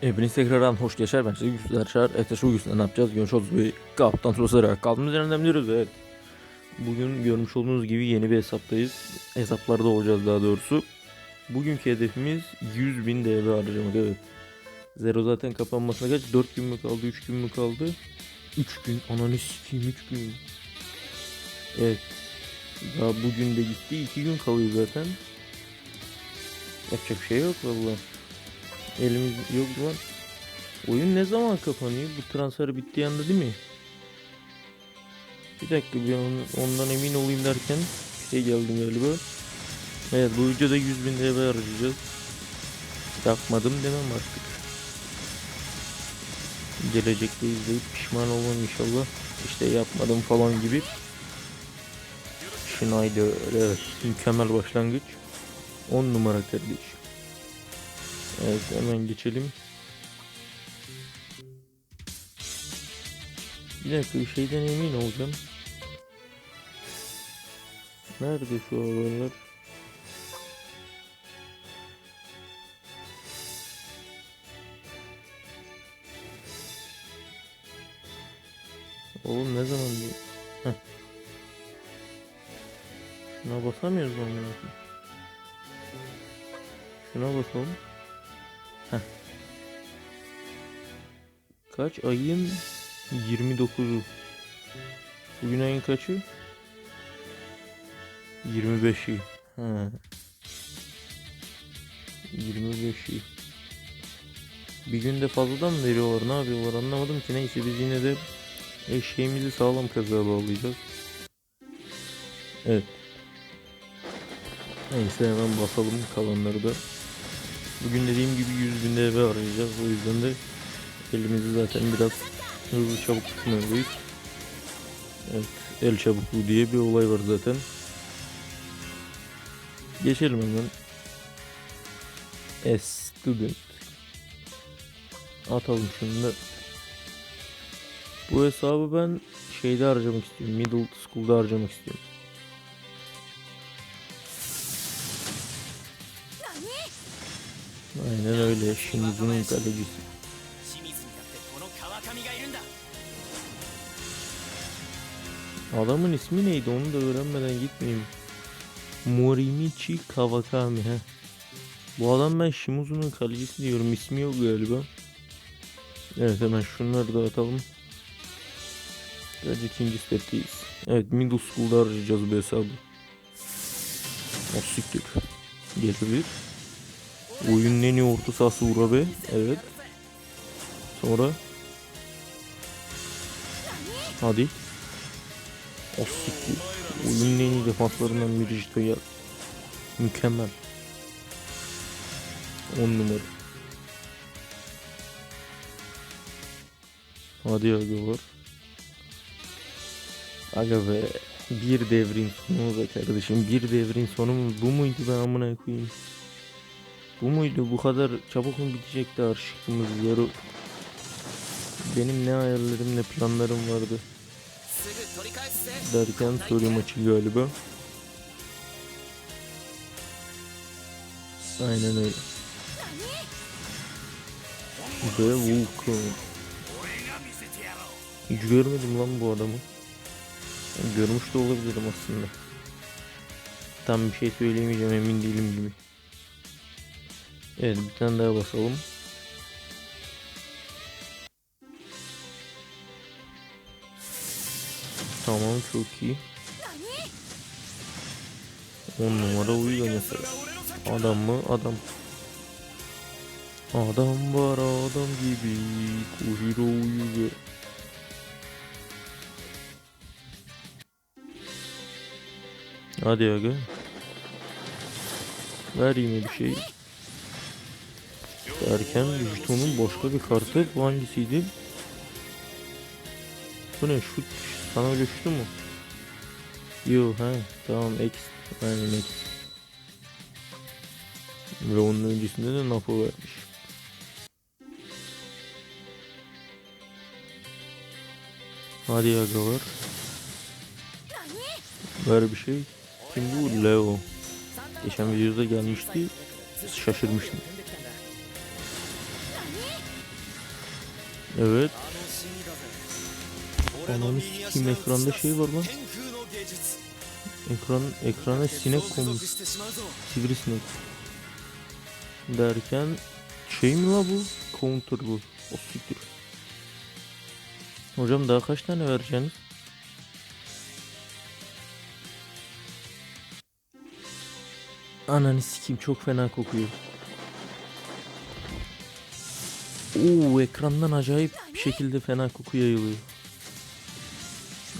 Hepiniz tekrardan hoş geçer. Ben size güçler çağır. Evet şu güçler ne yapacağız? Görmüş olduğunuz bir kaptan sosarak kaldığımız yerden evet. Bugün görmüş olduğunuz gibi yeni bir hesaptayız. Hesaplarda olacağız daha doğrusu. Bugünkü hedefimiz 100 bin DB harcamak evet. Zero zaten kapanmasına kaç? 4 gün mü kaldı? 3 gün mü kaldı? 3 gün. Ananı sikeyim 3 gün. Evet. Daha bugün de gitti. 2 gün kalıyor zaten. Yapacak bir şey yok vallahi. Elimiz yok lan. Oyun ne zaman kapanıyor? Bu transfer bittiği anda değil mi? Bir dakika bir on- ondan emin olayım derken şey geldim galiba. Evet bu videoda 100 bin DB harcayacağız. Yapmadım demem artık. Gelecekte izleyip pişman olmam inşallah. İşte yapmadım falan gibi. Schneider evet mükemmel başlangıç. 10 numara kardeş. Evet hemen geçelim. Bir dakika bir şeyden emin olacağım. Nerede şu haberler? Oğlum ne zaman diyor? Heh. Şuna basamıyoruz mu? Şuna basalım. Kaç ayın 29'u. Bugün ayın kaçı? 25'i. Ha. 25'i. Bir günde fazladan mı veriyorlar ne yapıyorlar anlamadım ki neyse biz yine de eşeğimizi sağlam kazığa bağlayacağız. Evet. Neyse hemen basalım kalanları da. Bugün dediğim gibi 100 bin DB arayacağız. O yüzden de elimizi zaten biraz hızlı çabuk tutmalıyız. Evet, el çabukluğu diye bir olay var zaten. Geçelim hemen. S student. Atalım şunu da. Bu hesabı ben şeyde harcamak istiyorum. Middle School'da harcamak istiyorum. Aynen öyle. Shimizu'nun kalecisi. Adamın ismi neydi onu da öğrenmeden gitmeyeyim. Morimichi Kawakami he. Bu adam ben Shimizu'nun kalecisi diyorum. İsmi yok galiba. Evet hemen şunları da atalım. Sadece ikinci stepteyiz. Evet middle school'da arayacağız bu hesabı. O siktir. Gelebilir. Oyunun en iyi orta sahası Urabe. Evet. Sonra. Hadi. O siktir. Oyunun defanslarından biri işte ya. Mükemmel. 10 numara. Hadi aga var. Aga be. Bir devrin sonu be kardeşim. Bir devrin sonu mu? Bu muydu ben amına koyayım? Bu muydu? Bu kadar çabuk mu bitecekti arşivimiz yarı? Benim ne hayallerim ne planlarım vardı. Derken soru maçı galiba. Aynen öyle. Ve Vulcan. Hiç görmedim lan bu adamı. Görmüş de olabilirim aslında. Tam bir şey söyleyemeyeceğim emin değilim gibi. Evet bir tane daha basalım. Tamam çok iyi. 10 numara uyuyor mesela. Adam mı? Adam. Adam var adam gibi. Kuhiro uyuyor. Hadi aga. Ver yine bir şey. Derken Vücutunun başka bir kartı bu hangisiydi? Bu ne şut sana öyle şutu mu? Yo ha tamam X aynen X. Ve onun öncesinde de Napo vermiş. Hadi aga var. Ver bir şey. Kim bu? Leo. Geçen videoda gelmişti. Şaşırmıştım. Evet. Ananı sikeyim ekranda şey var lan. Ekran, ekrana sinek konmuş. Sivrisinek. Derken şey mi la bu? Counter bu. O siktir. Hocam daha kaç tane vereceksiniz? Ananı sikeyim çok fena kokuyor. Oo ekrandan acayip bir şekilde fena koku yayılıyor.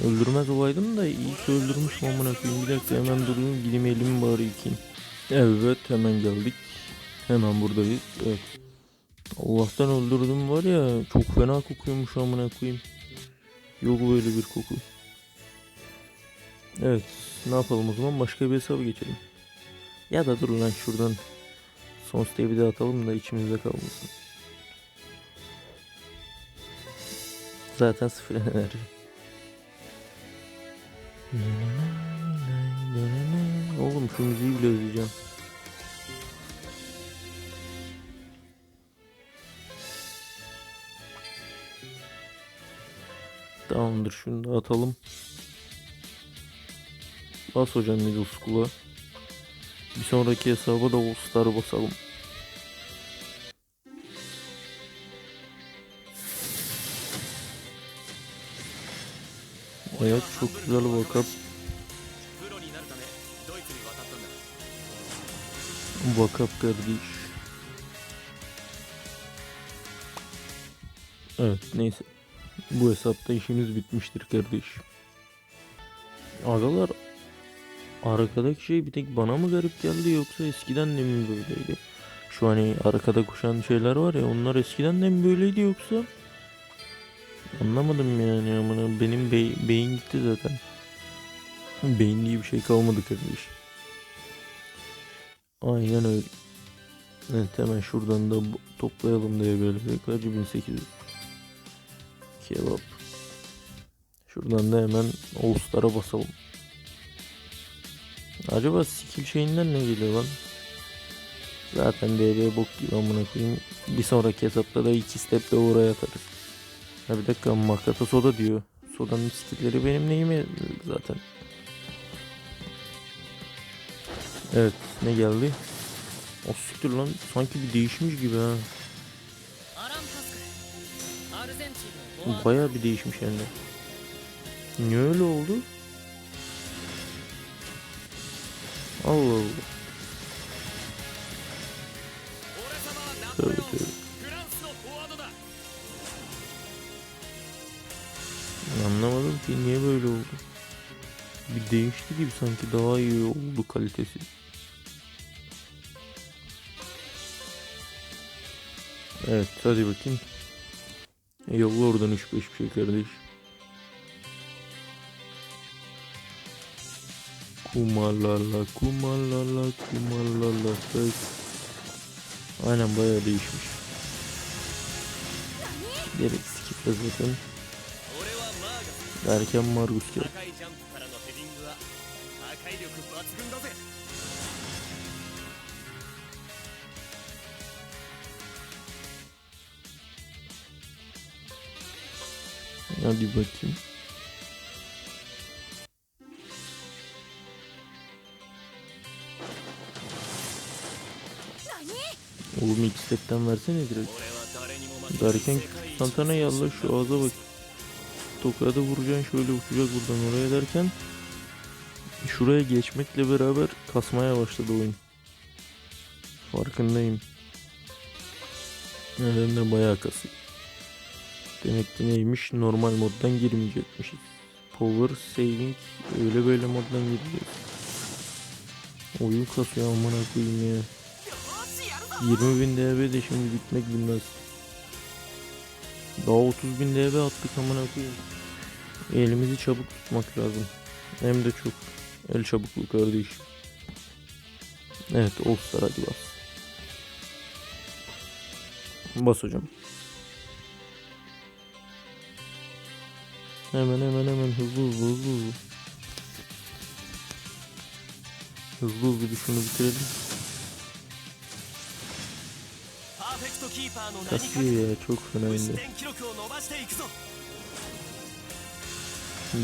Öldürmez olaydım da iyi ki öldürmüş amına koyayım. Bir dakika hemen durayım gideyim elimi bari yıkayayım. Evet hemen geldik. Hemen buradayız. Evet. Allah'tan öldürdüm var ya çok fena kokuyormuş amına koyayım. Yok böyle bir koku. Evet ne yapalım o zaman başka bir hesaba geçelim. Ya da dur lan şuradan son bir de atalım da içimizde kalmasın. Zaten sıfır enerji. Oğlum şu müziği bile özleyeceğim. Tamamdır şunu da atalım. Bas hocam middle school'a. Bir sonraki hesaba da All Star basalım. Ayak çok güzel bakıp Bakıp kardeş. Evet neyse. Bu hesapta işimiz bitmiştir kardeş. Agalar arkadaki şey bir tek bana mı garip geldi yoksa eskiden de mi böyleydi? Şu hani arkada koşan şeyler var ya onlar eskiden de mi böyleydi yoksa Anlamadım yani amına benim bey- beyin gitti zaten. Beyin diye bir şey kalmadı kardeş. Aynen öyle. Evet hemen şuradan da toplayalım diye böyle kaç 1800 kebap. Şuradan da hemen All basalım. Acaba skill şeyinden ne geliyor lan? Zaten DB bok gibi amına koyayım. Bir sonraki hesapta da iki step de oraya atarız. Ha bir dakika makata soda diyor. Sodanın stikleri benim neyime zaten. Evet ne geldi? O siktir lan sanki bir değişmiş gibi ha. Baya bir değişmiş yani. Niye öyle oldu? Allah Allah. sanki daha iyi oldu kalitesi. Evet hadi bakayım. Yolla oradan 3-5 bir şey kardeş. Kumarlarla kumarlarla kumarlarla tek. Aynen bayağı değişmiş. Gerek skip'te zaten. Erken Margus geldi. Hadi bakayım. Oğlum ilk setten versene direkt. Derken Santana yalla şu ağza bak. Tokada vuracaksın şöyle uçacak buradan oraya derken şuraya geçmekle beraber kasmaya başladı oyun. Farkındayım. Neden de bayağı kasıyor. Demek ki neymiş normal moddan girmeyecekmişiz. Power saving öyle böyle moddan gireceğiz. Oyun kasıyor amına koyayım ya. 20.000 DB de şimdi bitmek bilmez. Daha 30.000 DB attık amına koyayım. Elimizi çabuk tutmak lazım. Hem de çok. El çabukluğu kardeş. Evet All Star hadi bas. Bas hocam. Hemen hemen hemen hızlı hızlı hızlı hızlı. Hızlı hızlı bir şunu bitirelim. Kasıyor ya çok fenaydı.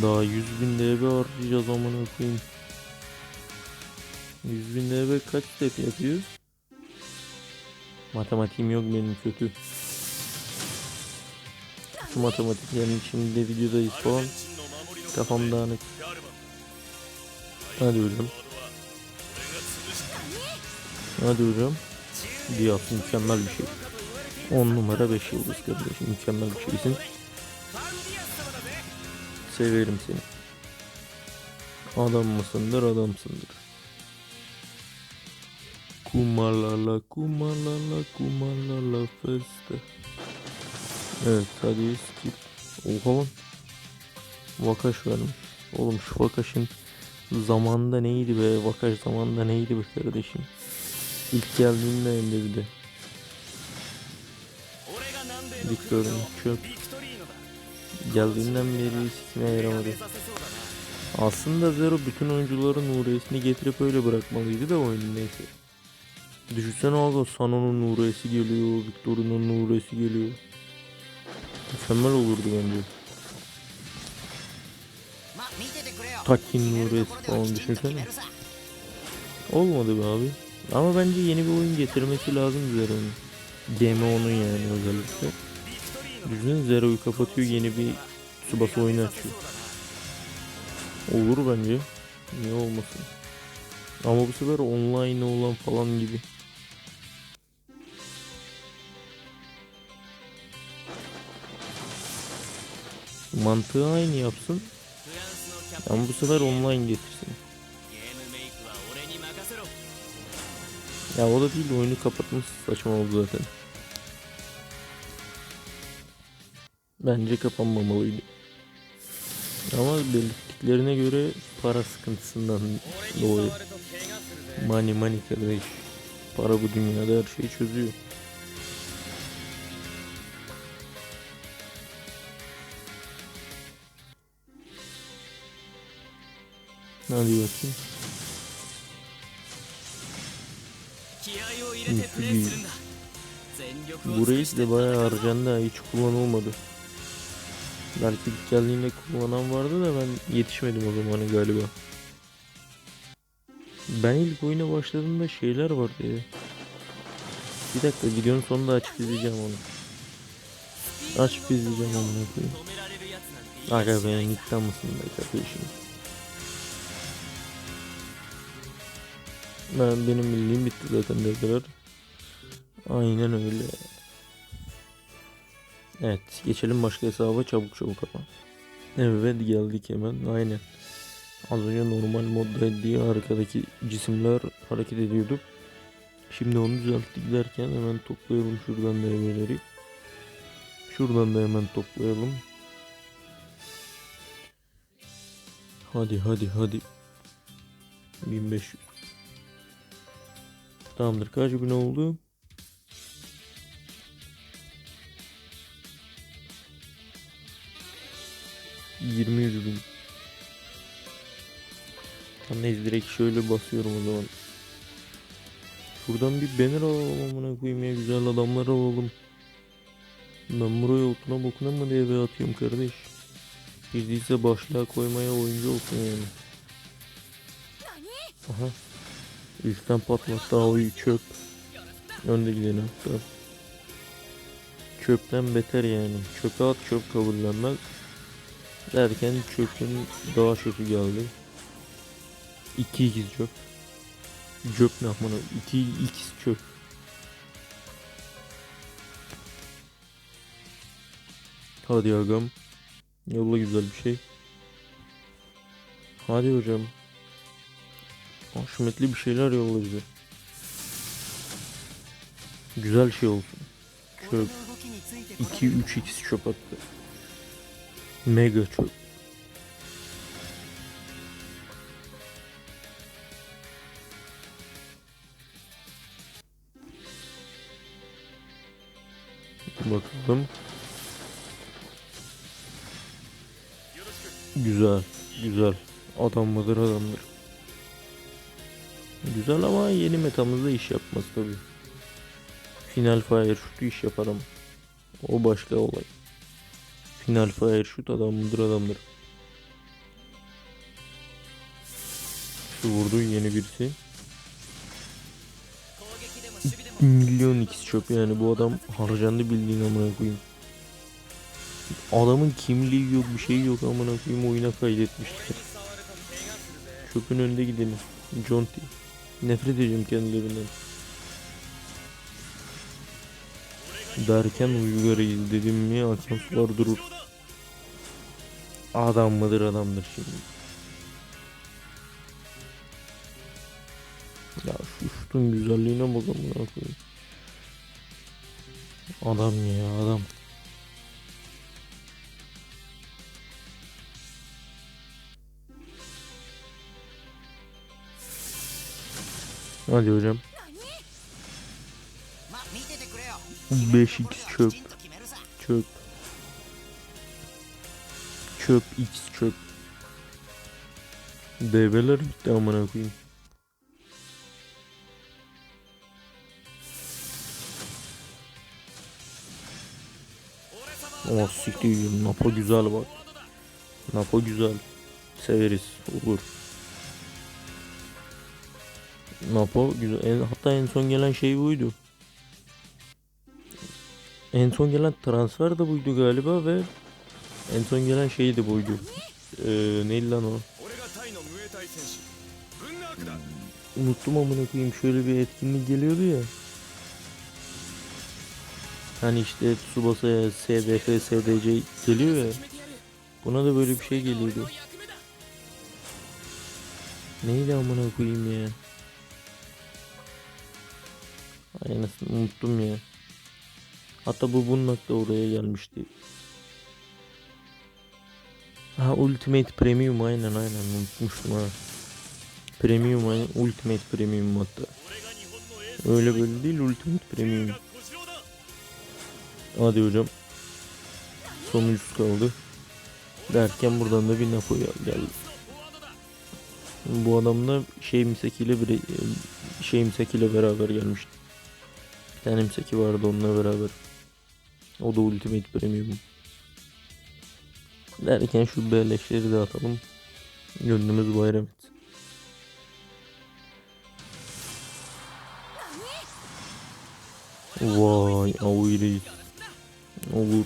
Daha 100 bin DB harcayacağız aman okuyayım. 100 bin DB kaç step yapıyor? Matematiğim yok benim kötü. Şu matematiklerin içinde videodayız falan. Kafam dağınık. Hadi ölüm. Hadi ölüm. Diyaps mükemmel bir şey. 10 numara 5 yıldız kardeşim mükemmel bir şeysin. Severim seni. Adam mısındır adamsındır. Kumalala kumalala kumalala feste. Evet hadi skip. Oha lan. Vakaş vermiş. Oğlum şu Vakaş'ın zamanda neydi be? Vakaş zamanda neydi be kardeşim? İlk geldiğinde elde bir de. Victor'un çöp. Geldiğinden beri sikine yaramadı. Aslında Zero bütün oyuncuların Nuriye'sini getirip öyle bırakmalıydı da oyunu neyse. Düşünsene abi Sano'nun Nuriye'si geliyor, Victor'un Nuriye'si geliyor. Mükemmel olurdu bence. Takin Nuret falan düşünsene. Olmadı be abi. Ama bence yeni bir oyun getirmesi lazım Zero'nun. GMO'nun yani özellikle. Düşünün Zero'yu kapatıyor yeni bir Tsubasa oyunu açıyor. Olur bence. Niye olmasın? Ama bu sefer online olan falan gibi. Mantığı aynı yapsın. Ama bu sefer online getirsin. Ya o da değil oyunu kapatması saçma oldu zaten. Bence kapanmamalıydı. Ama belirttiklerine göre para sıkıntısından dolayı. Mani mani kardeş. Para bu dünyada her şeyi çözüyor. Hadi bakayım. Bu reis de bayağı harcandı hiç kullanılmadı. Belki geldiğinde kullanan vardı da ben yetişmedim o zamanı galiba. Ben ilk oyuna başladığımda şeyler vardı ya. Bir dakika videonun sonunda açıp izleyeceğim onu. Açıp izleyeceğim onu. Aga ben ilk mısın be kardeşim? Ben benim bildiğim bitti zaten dediler. Aynen öyle. Evet geçelim başka hesaba çabuk çabuk ama. Evet geldik hemen aynen. Az önce normal modda diye arkadaki cisimler hareket ediyordu. Şimdi onu düzelttik derken hemen toplayalım şuradan devreleri. Şuradan da hemen toplayalım. Hadi hadi hadi. 1500. Tamamdır. Kaç bin oldu? Yirmi yüz bin. Tamam neyse direkt şöyle basıyorum o zaman. Şuradan bir banner alalım amına koyayım ya güzel adamlar alalım. Ben buraya otuna bokuna mı diye bir atıyorum kardeş. Hiç değilse başlığa koymaya oyuncu olsun yani. Aha. Üstten patlattı havayı çöp. Önde gidelim hatta. Çöpten beter yani. Çöpe at çöp kabullenmez. Derken çöpün daha kötü geldi. 2 ikiz çöp. Çöp ne amına? 2 ikiz çöp. Hadi agam. Yolla güzel bir şey. Hadi hocam. Haşmetli bir şeyler yolla bize. Güzel şey olsun. Çöp. 2-3x çöp attı. Mega çöp. Bakalım. Güzel, güzel. Adam mıdır adamdır güzel ama yeni metamızda iş yapmaz tabi. Final Fire Shoot'u iş yapar ama. O başka olay. Final Fire Shoot adam mıdır adamdır. Şu vurdu yeni birisi. Milyon ikisi çöp yani bu adam harcandı bildiğin amına koyayım. Adamın kimliği yok bir şey yok amına koyayım oyuna kaydetmişler. Çöpün önünde gidelim. Jonty. Nefret edeceğim kendilerinden. Derken uygarıyız dedim mi akan sular durur. Adam mıdır adamdır şimdi. Ya şu şutun güzelliğine bak amına koyayım. Adam ya adam. Hadi hocam. 5x çöp. Çöp. Çöp x çöp. Devreler bitti amına koyayım. Oh siktir Napa güzel bak. Napa güzel. Severiz. Olur. Napo güzel. En, hatta en son gelen şey buydu. En son gelen transfer de buydu galiba ve en son gelen şey de buydu. Ee, neydi lan o? Hmm. Unuttum amına koyayım şöyle bir etkinlik geliyordu ya. Hani işte Tsubasa'ya SDF, SDC geliyor ya. Buna da böyle bir şey geliyordu. Neydi amına koyayım ya? Ay unuttum ya. Hatta bu bununla da oraya gelmişti. Ha Ultimate Premium aynen aynen unutmuştum ha. Premium aynen Ultimate Premium hatta. Öyle böyle değil Ultimate Premium. Hadi hocam. Son 100 kaldı. Derken buradan da bir Napo geldi. Bu adam da Şeymsek ile, bir, şey Şeymsek ile beraber gelmişti. Tane vardı onunla beraber. O da Ultimate Premium. Derken şu beleşleri de atalım. Gönlümüz bayram etsin. Vay reis. Olur.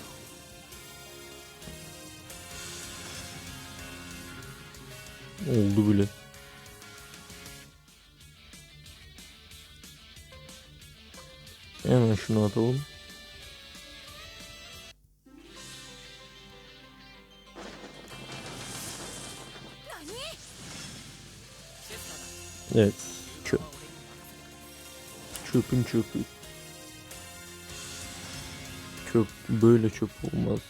Oldu bile. Hemen şunu atalım. Evet. Çöp. Çöpün çöpü. Çöp. Böyle çöp olmaz.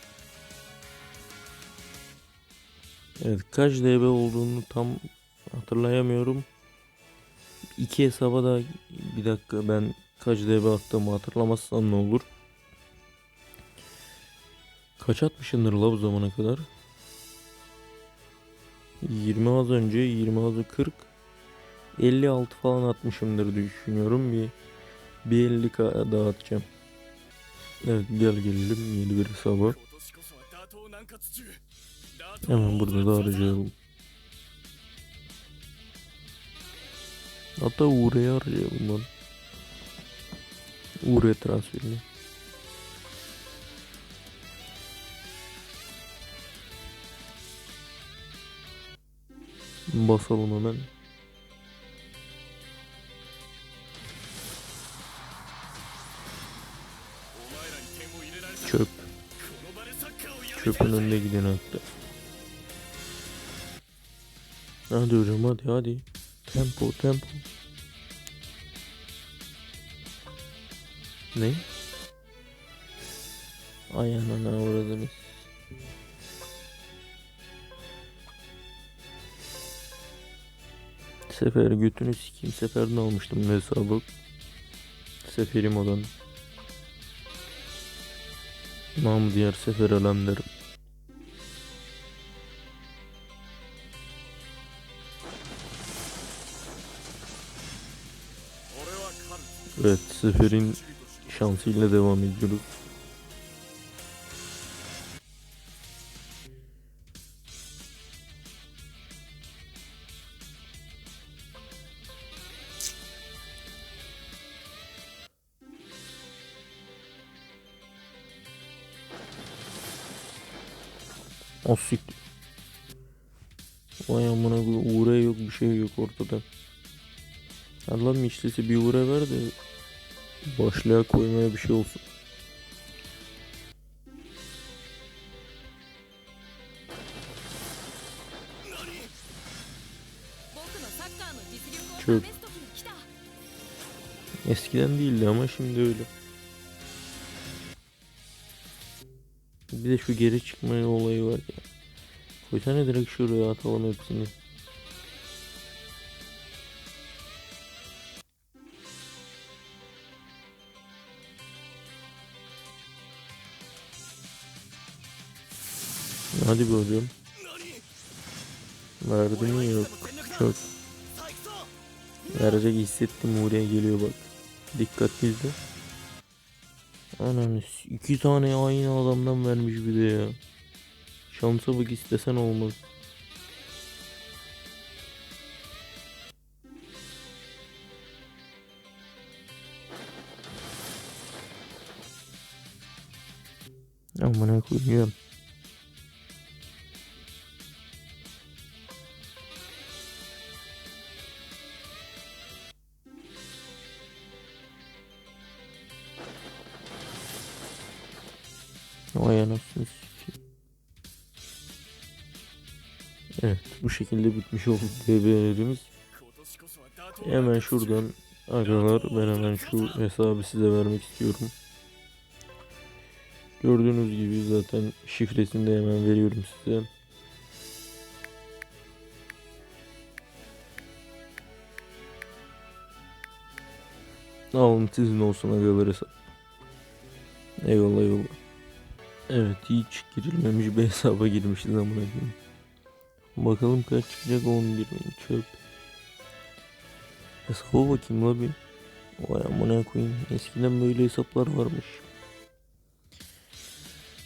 Evet kaç DB olduğunu tam hatırlayamıyorum. İki hesaba da bir dakika ben Kaç DB attığımı hatırlamazsam ne olur? Kaç atmışındır la bu zamana kadar? 20 az önce 20 az önce 40 56 falan atmışımdır düşünüyorum bir bir 50 daha atacağım. Evet gel gelelim yeni bir hesaba. Hemen burada da arayalım. Hatta uğraya arayalım lan. Uğur'ya transferini. Basalım hemen. Çöp. Çöpün önünde giden hatta. Hadi hocam hadi hadi. Tempo tempo. Ne? Ay anana uğradınız. Sefer götünü sikeyim. Seferden almıştım hesabı. Seferim olan. Nam diğer sefer alemlerim. Evet seferin şansıyla devam ediyoruz. Asik. Vay amına uğra yok bir şey yok ortada. Allah'ım işlesi bir uğra ver de Başlığa koymaya bir şey olsun. Çöp. Eskiden değildi ama şimdi öyle. Bir de şu geri çıkma olayı var ya. Koysana direkt şuraya atalım hepsini. Hadi bir hocam. Verdim yok. Çok. Verecek hissettim oraya geliyor bak. Dikkatli izle. Ananı iki tane aynı adamdan vermiş bir de ya. Şansa bak istesen olmaz. şekilde bitmiş oldu DB'lerimiz. Hemen şuradan arkadaşlar ben hemen şu hesabı size vermek istiyorum. Gördüğünüz gibi zaten şifresini de hemen veriyorum size. Alın sizin olsun agalar hesap. Eyvallah eyvallah. Evet hiç girilmemiş bir hesaba girmişiz amına koyayım. Bakalım kaç çıkacak 11 bin çöp. Hesaba bakayım la bir. Vay amına koyayım. Eskiden böyle hesaplar varmış.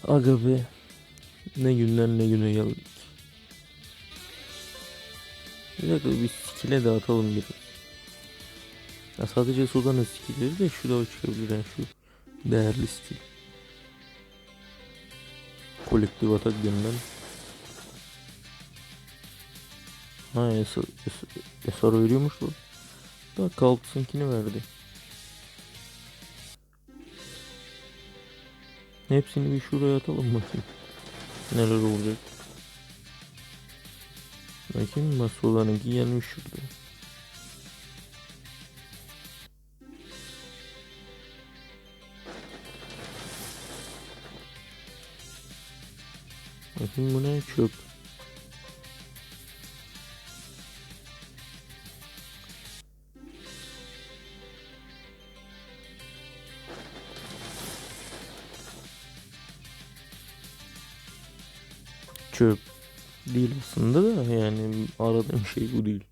Aga be. Ne günler ne güne geldik. Bir dakika bir skill'e dağıtalım biraz. Ya sadece Sudan'ın skill'leri de şu da çıkabilir yani şu değerli skill. Kolektif atak denilen. Ha Esar, Esar, veriyormuş bu. Da Kalksınkini verdi. Hepsini bir şuraya atalım bakayım. Neler olacak. Bakayım Masulan'ınki gelmiş şurada. Bakayım bu ne çöp. Çöp değil aslında da yani aradığım şey bu değil.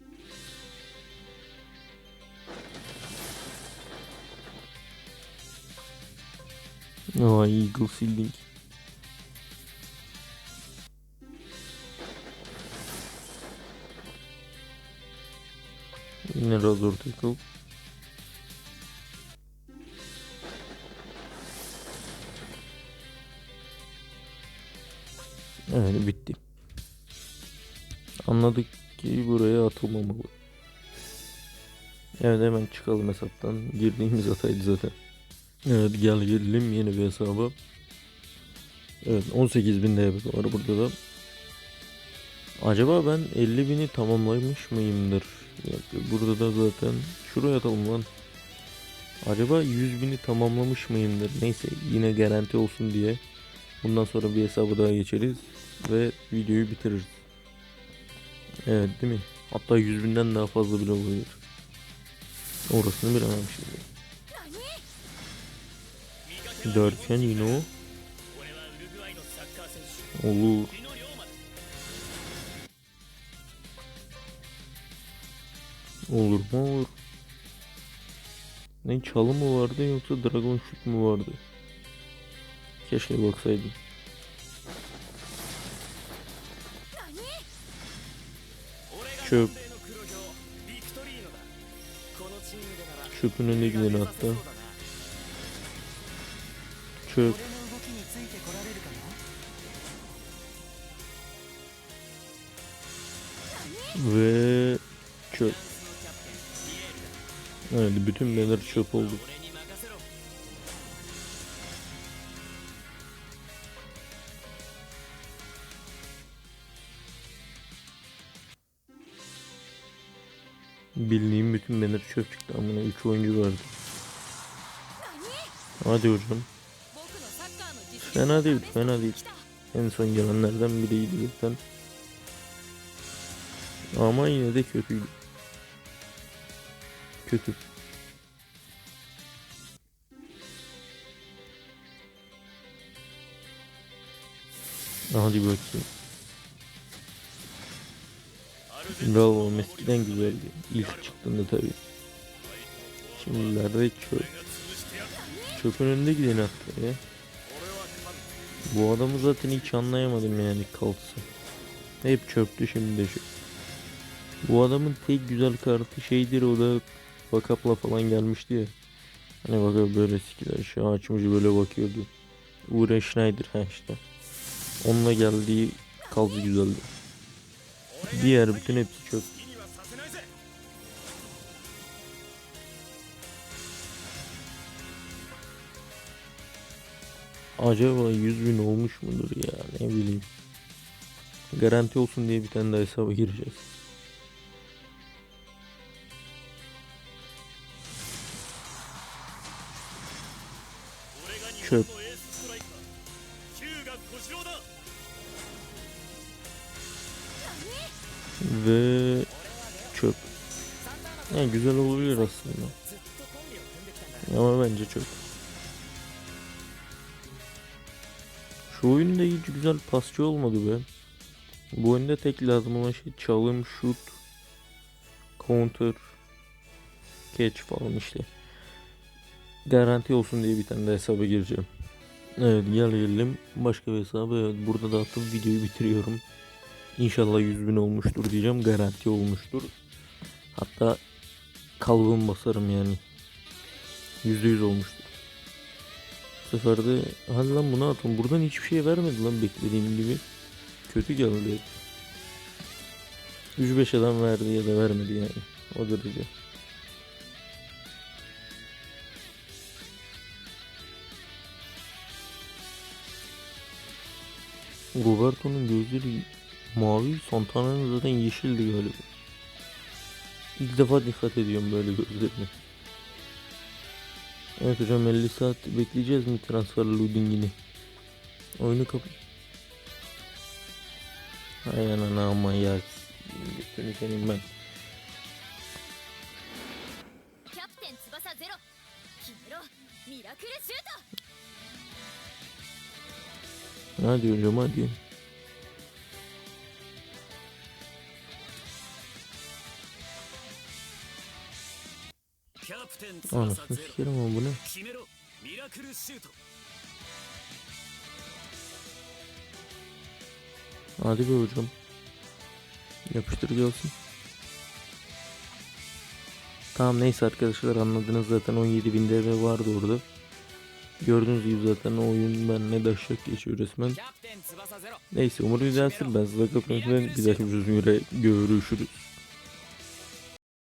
Aa Eagle Sealing. Yine Razor Tackle. Evet bitti. Anladık ki buraya atılmamalı. Evet hemen çıkalım hesaptan. Girdiğimiz hataydı zaten. Evet gel gelelim yeni bir hesaba. Evet 18.000 DB var burada da. Acaba ben 50.000'i tamamlamış mıyımdır? Burada da zaten şuraya atalım lan. Acaba 100.000'i tamamlamış mıyımdır? Neyse yine garanti olsun diye. Bundan sonra bir hesabı daha geçeriz ve videoyu bitiririz. Evet değil mi? Hatta 100 binden daha fazla bile olabilir. Orasını bilemem şimdi. Derken yine o. Olur. Olur mu olur. Ne çalı mı vardı yoksa dragon shoot mu vardı? Keşke baksaydım. Çöp. Çöpün önüne gideni hatta. Çöp. Ve çöp. Evet bütün banner çöp oldu. Bildiğim bütün banner çöp çıktı amına 3 oyuncu vardı. Hadi hocam. Fena değil, fena değil. En son gelenlerden biriydi cidden. Ama yine de kötüydü. Kötü. Hadi bakayım. Bravo eskiden güzeldi. İlk çıktığında tabi. Şimdilerde çöp. Çöpün önünde gideni hatta ya. Bu adamı zaten hiç anlayamadım yani kalsı. Hep çöptü şimdi de çöp. Bu adamın tek güzel kartı şeydir o da bakapla falan gelmişti ya. Hani bakıyor böyle sikiler şu açmış böyle bakıyordu. Uğur Schneider ha işte. Onunla geldiği kaldı güzeldi. Diğer bütün hepsi çöp. Acaba 100 bin olmuş mudur ya ne bileyim. Garanti olsun diye bir tane daha hesaba gireceğiz. Çöp. ve çöp. Yani güzel olabilir aslında. Ama bence çöp. Şu oyunda hiç güzel pasçı olmadı be. Bu oyunda tek lazım olan şey çalım, şut, counter, catch falan işte. Garanti olsun diye bir tane de hesaba gireceğim. Evet gel gelelim başka bir hesaba. Evet burada da atıp videoyu bitiriyorum. İnşallah 100 bin olmuştur diyeceğim. Garanti olmuştur. Hatta kalbim basarım yani. %100 olmuştur. Bu sefer de hadi lan bunu atın. Buradan hiçbir şey vermedi lan beklediğim gibi. Kötü geldi. 3-5 adam verdi ya da vermedi yani. O derece. Roberto'nun gözleri Mavi Santana'nın zaten yeşildi galiba. İlk defa dikkat ediyorum böyle gözlerine. Evet hocam 50 saat bekleyeceğiz mi transfer loadingini? Oyunu kapı. Hay anana ama ya. Götünü senin ben. Hadi hocam hadi. Anasını sikerim ama bu ne? Hadi be hocam. Yapıştır gelsin. Tamam neyse arkadaşlar anladınız zaten 17 17.000 DB vardı orada. Gördüğünüz gibi zaten o oyun ben ne daşak geçiyor resmen. Neyse umarım güzelsin. Ben Zaka Prensi'den bir dahaki görüşürüz.